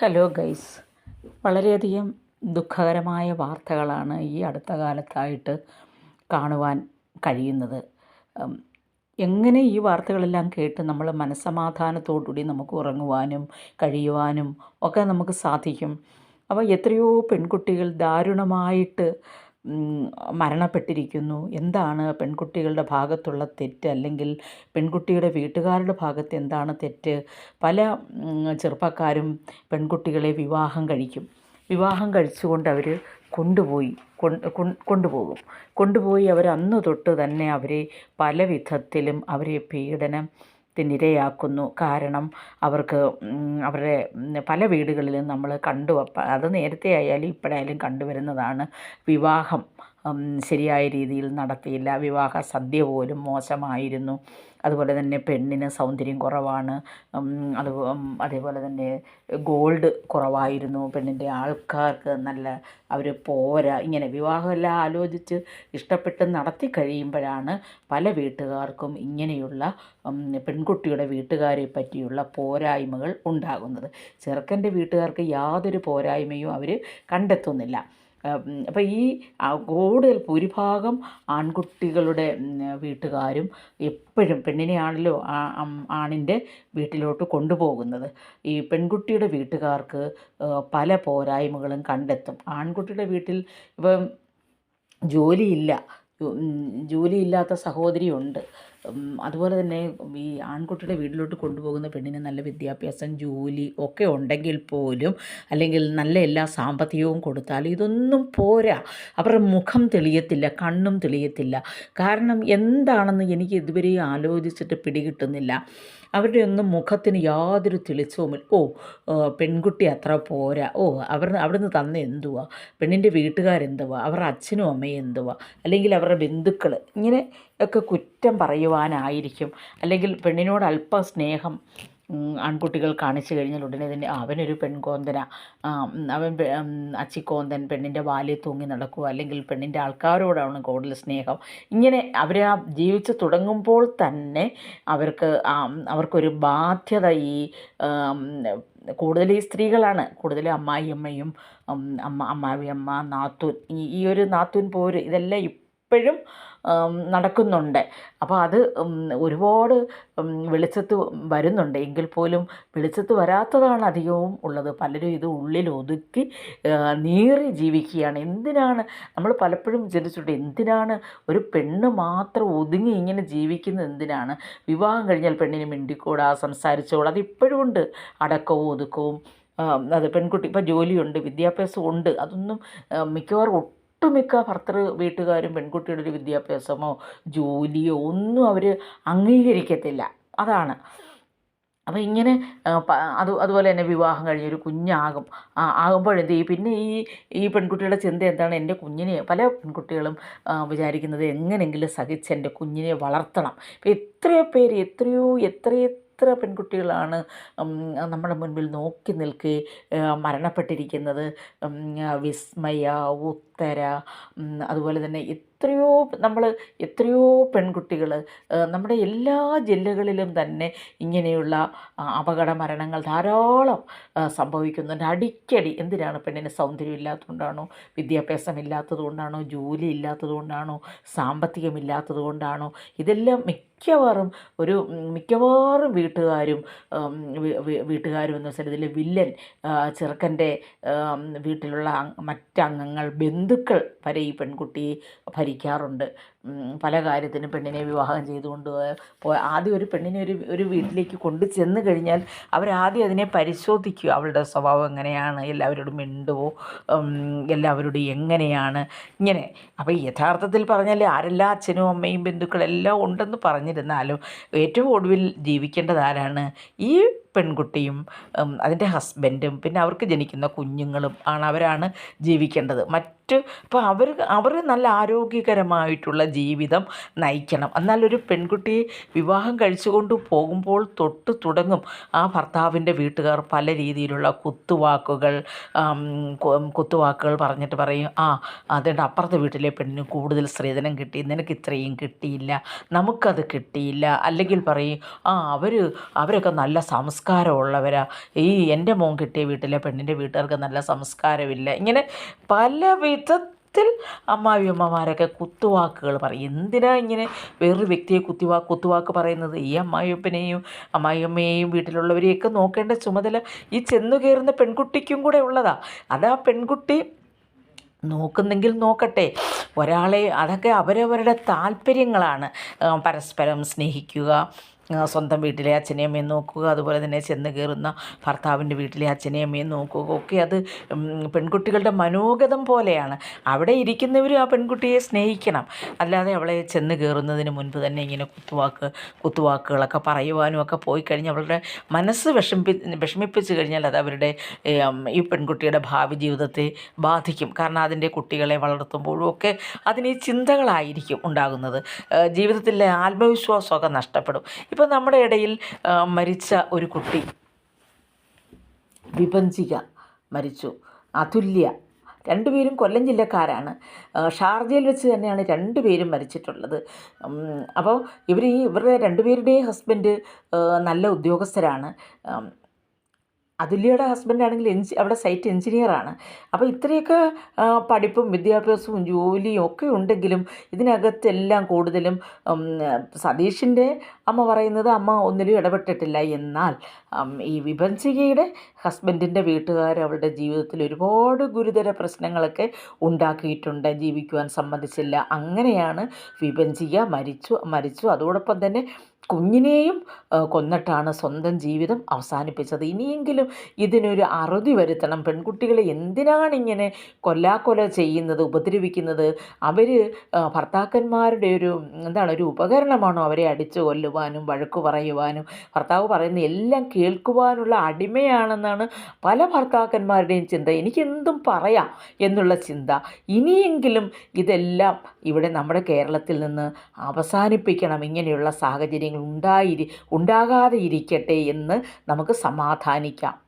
Hello guys വളരെയധികം ദുഃഖകരമായ വാർത്തകളാണ് ഈ അടുത്ത കാലത്തായിട്ട് കാണുവാൻ കഴിയുന്നത്. എങ്ങനെ ഈ വാർത്തകളെല്ലാം കേട്ട് നമ്മൾ മനസ്സമാധാനത്തോടുകൂടി നമുക്ക് ഉറങ്ങുവാനും കഴിയുവാനും ഒക്കെ നമുക്ക് സാധിക്കും. അപ്പോൾ എത്രയോ പെൺകുട്ടികൾ ദാരുണമായിട്ട് മരണപ്പെട്ടിരിക്കുന്നു. എന്താണ് പെൺകുട്ടികളുടെ ഭാഗത്തുള്ള തെറ്റ്? അല്ലെങ്കിൽ പെൺകുട്ടിയുടെ വീട്ടുകാരുടെ ഭാഗത്ത് എന്താണ് തെറ്റ്? പല ചെറുപ്പക്കാരും പെൺകുട്ടികളെ വിവാഹം കഴിക്കും. വിവാഹം കഴിച്ചുകൊണ്ട് അവർ കൊണ്ടുപോയി കൊണ്ട് കൊണ്ട് കൊണ്ടുപോകും. കൊണ്ടുപോയി അവർ അന്ന് തൊട്ട് തന്നെ അവരെ പല വിധത്തിലും അവരെ പീഡനത്തിനിരയാക്കുന്നു കാരണം അവർക്ക് അവരുടെ പല വീടുകളിലും നമ്മൾ കണ്ടു. അത് നേരത്തെ ആയാലും ഇപ്പോഴായാലും കണ്ടുവരുന്നതാണ് വിവാഹം. ശരിയായ രീതിയിൽ നടത്തിയില്ല. വിവാഹ സദ്യ പോലും മോശമായിരുന്നു. അതുപോലെ തന്നെ പെണ്ണിന് സൗന്ദര്യം കുറവാണ്. അത് അതേപോലെ തന്നെ ഗോൾഡ് കുറവായിരുന്നു. പെണ്ണിന്റെ ആൾക്കാർക്ക് നല്ല അവർ പോരാ. ഇങ്ങനെ വിവാഹമെല്ലാം ആലോചിച്ച് ഇഷ്ടപ്പെട്ട് നടത്തി കഴിയുമ്പോഴാണ് പല വീട്ടുകാർക്കും ഇങ്ങനെയുള്ള പെൺകുട്ടിയുടെ വീട്ടുകാരെ പറ്റിയുള്ള പോരായ്മകൾ ഉണ്ടാകുന്നത്. ചെറുക്കന്റെ വീട്ടുകാർക്ക് യാതൊരു പോരായ്മയും അവർ കണ്ടെത്തുന്നില്ല. അപ്പോൾ ഈ കൂടുതൽ ഭൂരിഭാഗം ആൺകുട്ടികളുടെ വീട്ടുകാരും എപ്പോഴും പെണ്ണിനെയാണല്ലോ ആണിന്റെ വീട്ടിലോട്ട് കൊണ്ടുപോകുന്നത്. ഈ പെൺകുട്ടിയുടെ വീട്ടുകാർക്ക് പല പോരായ്മകളും കണ്ടെത്തും. ആൺകുട്ടിയുടെ വീട്ടിൽ ഇപ്പം ജോലിയില്ല ജോലിയില്ലാത്ത സഹോദരിയുണ്ട്. അതുപോലെ തന്നെ ഈ ആൺകുട്ടിയുടെ വീട്ടിലോട്ട് കൊണ്ടുപോകുന്ന പെണ്ണിന് നല്ല വിദ്യാഭ്യാസം ജോലി ഒക്കെ ഉണ്ടെങ്കിൽ പോലും അല്ലെങ്കിൽ നല്ല എല്ലാ സാമ്പത്തികവും കൊടുത്താൽ ഇതൊന്നും പോരാ. അവരുടെ മുഖം തെളിയത്തില്ല കണ്ണും തെളിയത്തില്ല. കാരണം എന്താണെന്ന് എനിക്ക് ഇതുവരെയും ആലോചിച്ചിട്ട് പിടികിട്ടുന്നില്ല. അവരുടെ ഒന്നും മുഖത്തിന് യാതൊരു തെളിച്ചവുമില്ല ഓ പെൺകുട്ടി അത്ര പോരാ. ഓ അവർ അവിടുന്ന് തന്ന എന്തുവാ? പെണ്ണിന്റെ വീട്ടുകാരെന്തുവാ? അവരുടെ അച്ഛനും അമ്മയും എന്തുവാ? അല്ലെങ്കിൽ അവരുടെ ബന്ധുക്കൾ ഇങ്ങനെ ഒക്കെ കുറ്റം പറയുവാനായിരിക്കും. അല്ലെങ്കിൽ പെണ്ണിനോട് അല്പം സ്നേഹം ആൺകുട്ടികൾ കാണിച്ചു കഴിഞ്ഞാൽ ഉടനെ തന്നെ "ആ, അവനൊരു പെൺകോന്തന. അവൻ അച്ചിക്കോന്തൻ പെണ്ണിന്റെ വാലിൽ തൂങ്ങി നടക്കുക അല്ലെങ്കിൽ പെണ്ണിന്റെ ആൾക്കാരോടാണ് കൂടുതൽ സ്നേഹം. ഇങ്ങനെ അവർ ആ ജീവിച്ച് തുടങ്ങുമ്പോൾ തന്നെ അവർക്ക് അവർക്കൊരു ബാധ്യത ഈ കൂടുതൽ ഈ സ്ത്രീകളാണ്. കൂടുതൽ അമ്മായിയമ്മയും അമ്മയും അമ്മ അമ്മാവിയമ്മ നാത്തൂൻ ഈ ഒരു നാത്തൂൻ പോര് ഇതെല്ലാം ഇപ്പോഴും നടക്കുന്നുണ്ട്. അപ്പോൾ അത് ഒരുപാട് വെളിച്ചത്ത് വരുന്നുണ്ട്. എങ്കിൽ പോലും വെളിച്ചത്ത് വരാത്തതാണ് അധികവും ഉള്ളത്. പലരും ഇത് ഉള്ളിൽ ഒതുക്കി നീറി ജീവിക്കുകയാണ്. എന്തിനാണ് നമ്മൾ പലപ്പോഴും ചിന്തിച്ചിട്ടുണ്ട് എന്തിനാണ് ഒരു പെണ്ണ് മാത്രം ഒതുങ്ങി ഇങ്ങനെ ജീവിക്കുന്നത്? എന്തിനാണ്? വിവാഹം കഴിഞ്ഞാൽ പെണ്ണിന് മിണ്ടിക്കൂടാ? സംസാരിച്ചോളാം. അത് ഇപ്പോഴും ഉണ്ട്. അടക്കവും ഒതുക്കവും. അത് പെൺകുട്ടി ഇപ്പം ജോലിയുണ്ട് വിദ്യാഭ്യാസം ഉണ്ട്. അതൊന്നും മിക്കവാറും ഒട്ടുമിക്ക ഭർത്തൃ വീട്ടുകാരും പെൺകുട്ടിയുടെ ഒരു വിദ്യാഭ്യാസമോ ജോലിയോ ഒന്നും അവർ അംഗീകരിക്കത്തില്ല. അതാണ്. അപ്പോൾ ഇങ്ങനെ അത് അതുപോലെ തന്നെ വിവാഹം കഴിഞ്ഞൊരു കുഞ്ഞാകും ആകുമ്പോഴെന്ത് ചെയ്യും? പിന്നെ ഈ ഈ പെൺകുട്ടിയുടെ ചിന്ത എന്താണ്? എന്റെ കുഞ്ഞിനെ പല പെൺകുട്ടികളും വിചാരിക്കുന്നത് എങ്ങനെയെങ്കിലും സഹിച്ച് എന്റെ കുഞ്ഞിനെ വളർത്തണം. ഇപ്പോൾ എത്രയോ പേര് എത്രയോ എത്രയോ എത്രയെത്ര പെൺകുട്ടികളാണ് നമ്മുടെ മുൻപിൽ നോക്കി നിൽക്കെ മരണപ്പെട്ടിരിക്കുന്നത്? വിസ്മയ ഉത്തര അതുപോലെ തന്നെ എത്രയോ നമ്മൾ എത്രയോ പെൺകുട്ടികൾ നമ്മുടെ എല്ലാ ജില്ലകളിലും തന്നെ ഇങ്ങനെയുള്ള അപകട മരണങ്ങൾ ധാരാളം സംഭവിക്കുന്നുണ്ട്. അടിക്കടി എന്തിനാണ് പെണ്ണിന് സൗന്ദര്യം ഇല്ലാത്തതുകൊണ്ടാണോ വിദ്യാഭ്യാസം ഇല്ലാത്തതുകൊണ്ടാണോ ജോലി ഇല്ലാത്തതുകൊണ്ടാണോ സാമ്പത്തികമില്ലാത്തതുകൊണ്ടാണോ സാമ്പത്തികമില്ലാത്തത് കൊണ്ടാണോ ഇതെല്ലാം മിക്കവാറും ഒരു മിക്കവാറും വീട്ടുകാരും വീട്ടുകാരും എന്ന് വെച്ചാൽ ഇതിൽ വില്ലൻ ചെറുക്കന്റെ വീട്ടിലുള്ള മറ്റംഗങ്ങൾ ബന്ധുക്കൾ വരെ ഈ പെൺകുട്ടിയെ ഭരിക്കാറുണ്ട്. പല കാര്യത്തിനും പെണ്ണിനെ വിവാഹം ചെയ്തുകൊണ്ട് പോ ആദ്യം ഒരു പെണ്ണിനെ ഒരു ഒരു വീട്ടിലേക്ക് കൊണ്ടു ചെന്ന് കഴിഞ്ഞാൽ അവരാദ്യം അതിനെ പരിശോധിക്കുക അവളുടെ സ്വഭാവം എങ്ങനെയാണ് എല്ലാവരോടും മിണ്ടുവോ എല്ലാവരോടും എങ്ങനെയാണ് ഇങ്ങനെ. അപ്പോൾ യഥാർത്ഥത്തിൽ പറഞ്ഞാൽ ആരെല്ലാം അച്ഛനും അമ്മയും ബന്ധുക്കളെല്ലാം ഉണ്ടെന്ന് പറഞ്ഞിരുന്നാലും ഏറ്റവും ഒടുവിൽ ജീവിക്കേണ്ടത് ആരാണ്? ഈ പെൺകുട്ടിയും അതിന്റെ ഹസ്ബൻഡും പിന്നെ അവർക്ക് ജനിക്കുന്ന കുഞ്ഞുങ്ങളും ആണ് അവരാണ് ജീവിക്കേണ്ടത്. മറ്റ് ഇപ്പോൾ അവർ അവർ നല്ല ആരോഗ്യകരമായിട്ടുള്ള ജീവിതം നയിക്കണം. എന്നാൽ ഒരു വിവാഹം കഴിച്ചുകൊണ്ട് പോകുമ്പോൾ തൊട്ട് തുടങ്ങും ആ ഭർത്താവിന്റെ വീട്ടുകാർ പല രീതിയിലുള്ള കുത്തുവാക്കുകൾ കുത്തുവാക്കുകൾ പറഞ്ഞിട്ട് പറയും ആ അതുകൊണ്ട് അപ്പുറത്തെ വീട്ടിലെ പെണ്ണിന് കൂടുതൽ സ്ത്രീധനം കിട്ടി നിനക്ക് ഇത്രയും കിട്ടിയില്ല നമുക്കത് കിട്ടിയില്ല. അല്ലെങ്കിൽ പറയും ആ അവർ അവരൊക്കെ നല്ല സംസ്കാരമുള്ളവരാ ഈ എന്റെ മോൻ കിട്ടിയ വീട്ടിലെ പെണ്ണിന്റെ വീട്ടുകാർക്ക് നല്ല സംസ്കാരമില്ല. ഇങ്ങനെ പല വിധത്തിൽ അമ്മാവിയമ്മമാരൊക്കെ കുത്തുവാക്കുകൾ പറയും. എന്തിനാ ഇങ്ങനെ വേറൊരു വ്യക്തിയെ കുത്തിവാ കുത്തുവാക്ക് പറയുന്നത്? ഈ അമ്മായിയപ്പനെയും അമ്മായിയമ്മയെയും വീട്ടിലുള്ളവരെയൊക്കെ നോക്കേണ്ട ചുമതല ഈ ചെന്നു കയറുന്ന പെൺകുട്ടിക്കും കൂടെ ഉള്ളതാ. അതാ പെൺകുട്ടി നോക്കുന്നെങ്കിൽ നോക്കട്ടെ. ഒരാളെ അതൊക്കെ അവരവരുടെ താല്പര്യങ്ങളാണ്. പരസ്പരം സ്നേഹിക്കുക സ്വന്തം വീട്ടിലെ അച്ഛനെയും അമ്മയും നോക്കുക അതുപോലെ തന്നെ ചെന്ന് കയറുന്ന ഭർത്താവിന്റെ വീട്ടിലെ അച്ഛനെയും അമ്മയും നോക്കുക. ഒക്കെ അത് പെൺകുട്ടികളുടെ മനോഗതം പോലെയാണ്. അവിടെ ഇരിക്കുന്നവരും ആ പെൺകുട്ടിയെ സ്നേഹിക്കണം. അല്ലാതെ അവളെ ചെന്ന് കയറുന്നതിന് മുൻപ് തന്നെ ഇങ്ങനെ കുത്തുവാക്ക് കുത്തുവാക്കുകളൊക്കെ പറയുവാനും ഒക്കെ പോയി കഴിഞ്ഞാൽ അവളുടെ മനസ്സ് വിഷമിപ്പി വിഷമിപ്പിച്ച് കഴിഞ്ഞാൽ അത് അവരുടെ ഈ പെൺകുട്ടിയുടെ ഭാവി ജീവിതത്തെ ബാധിക്കും. കാരണം അതിന്റെ കുട്ടികളെ വളർത്തുമ്പോഴും ഒക്കെ അതിന് ചിന്തകളായിരിക്കും ഉണ്ടാകുന്നത്. ജീവിതത്തിലെ ആത്മവിശ്വാസമൊക്കെ നഷ്ടപ്പെടും. ഇപ്പം നമ്മുടെ ഇടയിൽ മരിച്ച ഒരു കുട്ടി വിഭജിക മരിച്ചു അതുല്യ രണ്ടുപേരും കൊല്ലം ജില്ലക്കാരാണ്. ഷാർജയിൽ വെച്ച് തന്നെയാണ് രണ്ടുപേരും മരിച്ചിട്ടുള്ളത്. അപ്പോൾ ഇവർ ഈ ഇവരുടെ രണ്ടുപേരുടെയും ഹസ്ബൻഡ് നല്ല ഉദ്യോഗസ്ഥരാണ്. അതുല്യയുടെ ഹസ്ബൻഡ് ആണെങ്കിൽ എഞ്ചി അവിടെ സൈറ്റ് എഞ്ചിനീയറാണ് അപ്പോൾ ഇത്രയൊക്കെ പഠിപ്പും വിദ്യാഭ്യാസവും ജോലിയും ഒക്കെ ഉണ്ടെങ്കിലും ഇതിനകത്തെല്ലാം കൂടുതലും സതീഷിന്റെ അമ്മ പറയുന്നത് അമ്മ ഒന്നിലും ഇടപെട്ടിട്ടില്ല. എന്നാൽ ഈ വിഭജികയുടെ ഹസ്ബൻഡിന്റെ വീട്ടുകാർ അവളുടെ ജീവിതത്തിൽ ഒരുപാട് ഗുരുതര പ്രശ്നങ്ങളൊക്കെ ഉണ്ടാക്കിയിട്ടുണ്ട്. ജീവിക്കുവാൻ സമ്മതിച്ചില്ല. അങ്ങനെയാണ് വിഭജിക മരിച്ചു മരിച്ചു. അതോടൊപ്പം തന്നെ കുഞ്ഞിനെയും കൊന്നിട്ടാണ് സ്വന്തം ജീവിതം അവസാനിപ്പിച്ചത്. ഇനിയെങ്കിലും ഇതിനൊരു അറുതി വരുത്തണം. പെൺകുട്ടികളെ എന്തിനാണ് ഇങ്ങനെ കൊല്ലാക്കൊല ചെയ്യുന്നത് ഉപദ്രവിക്കുന്നത്? അവർ ഭർത്താക്കന്മാരുടെ ഒരു എന്താണ് ഒരു ഉപകരണമാണോ അവരെ അടിച്ചു കൊല്ലുവാനും വഴക്ക് പറയുവാനും? ഭർത്താവ് പറയുന്ന എല്ലാം കേൾക്കുവാനുള്ള അടിമയാണെന്നാണ് പല ഭർത്താക്കന്മാരുടെയും ചിന്ത. എനിക്കെന്തും പറയാം എന്നുള്ള ചിന്ത. ഇനിയെങ്കിലും ഇതെല്ലാം ഇവിടെ നമ്മുടെ കേരളത്തിൽ നിന്ന് അവസാനിപ്പിക്കണം ഇങ്ങനെയുള്ള സാഹചര്യങ്ങൾ ഉണ്ടായിരി ഉണ്ടാകാതെ ഇരിക്കട്ടെ എന്ന് നമുക്ക് സമാധാനിക്കാം.